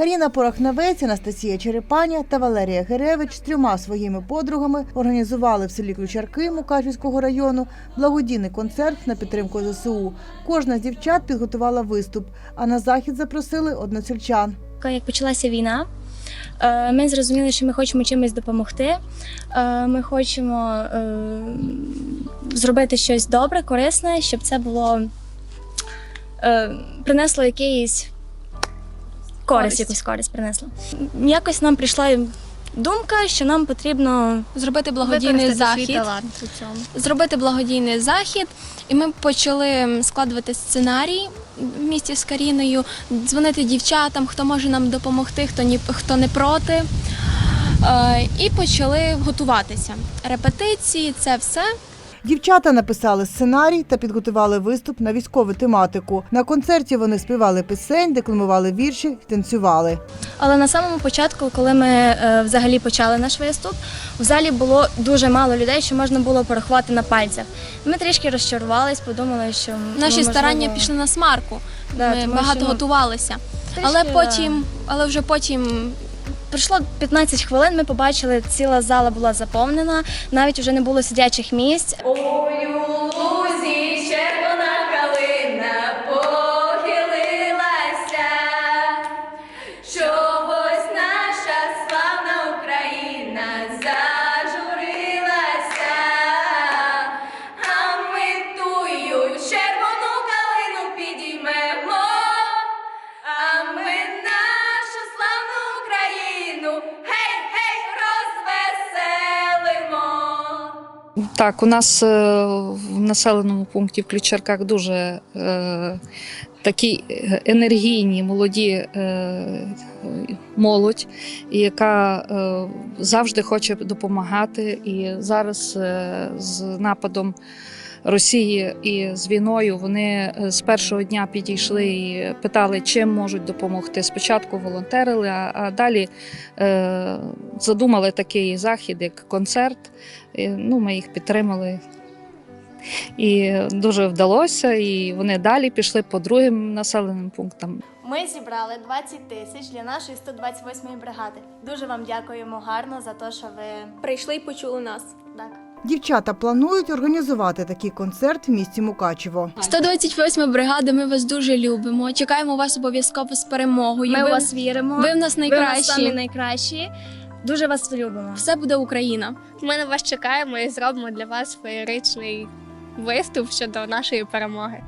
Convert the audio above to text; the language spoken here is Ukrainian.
Каріна Порохнавець, Анастасія Черепаня та Валерія Геревич з трьома своїми подругами організували в селі Ключарки Мукачівського району благодійний концерт на підтримку ЗСУ. Кожна з дівчат підготувала виступ, а на захід запросили односельчан. Як почалася війна, е, ми зрозуміли, що ми хочемо чимось допомогти. Е, Ми хочемо е, зробити щось добре, корисне, щоб це було принесло якийсь користь, якусь користь принесло. Якось нам прийшла думка, що нам потрібно зробити благодійний свій захід. талант у цьому. Зробити благодійний захід, і ми почали складувати сценарій в місті з Каріною, дзвонити дівчатам, хто може нам допомогти, хто ні хто не проти. Е, і почали готуватися. Репетиції, це все. Дівчата написали сценарій та підготували виступ на військову тематику. На концерті вони співали пісень, декламували вірші танцювали. Але на самому початку, коли ми е, взагалі почали наш виступ, в залі було дуже мало людей, що можна було порахувати на пальцях. Ми трішки розчарувались, подумали, що ну, Наші можливо, старання пішли на смарку. Да, ми багато що готувалися. трішки, Але да. потім, але вже потім Пройшло 15 хвилин, ми побачили, ціла зала була заповнена, навіть вже не було сидячих місць. Так, у нас е, в населеному пункті в Ключарках дуже е, такі е, енергійні молоді е, молодь, яка е, завжди хоче допомагати. І зараз е, з нападом Росії і з війною вони е, з першого дня підійшли і питали, чим можуть допомогти. Спочатку волонтерили, а, а далі е, задумали такий захід, як концерт. І, ну, ми їх підтримали. І дуже вдалося, і вони далі пішли по другим населеним пунктам. Ми зібрали 20 тисяч для нашої 128-ї бригади. Дуже вам дякуємо гарно за те, що ви прийшли і почули нас. так. Дівчата планують організувати такий концерт в місті Мукачево. 128 бригада, ми вас дуже любимо. Чекаємо вас обов'язково з перемогою. Ми ви, у вас віримо. ви в нас ви в нас найкращі. Дуже вас любимо. Все буде Україна. Ми на вас чекаємо і зробимо для вас феєричний виступ щодо нашої перемоги.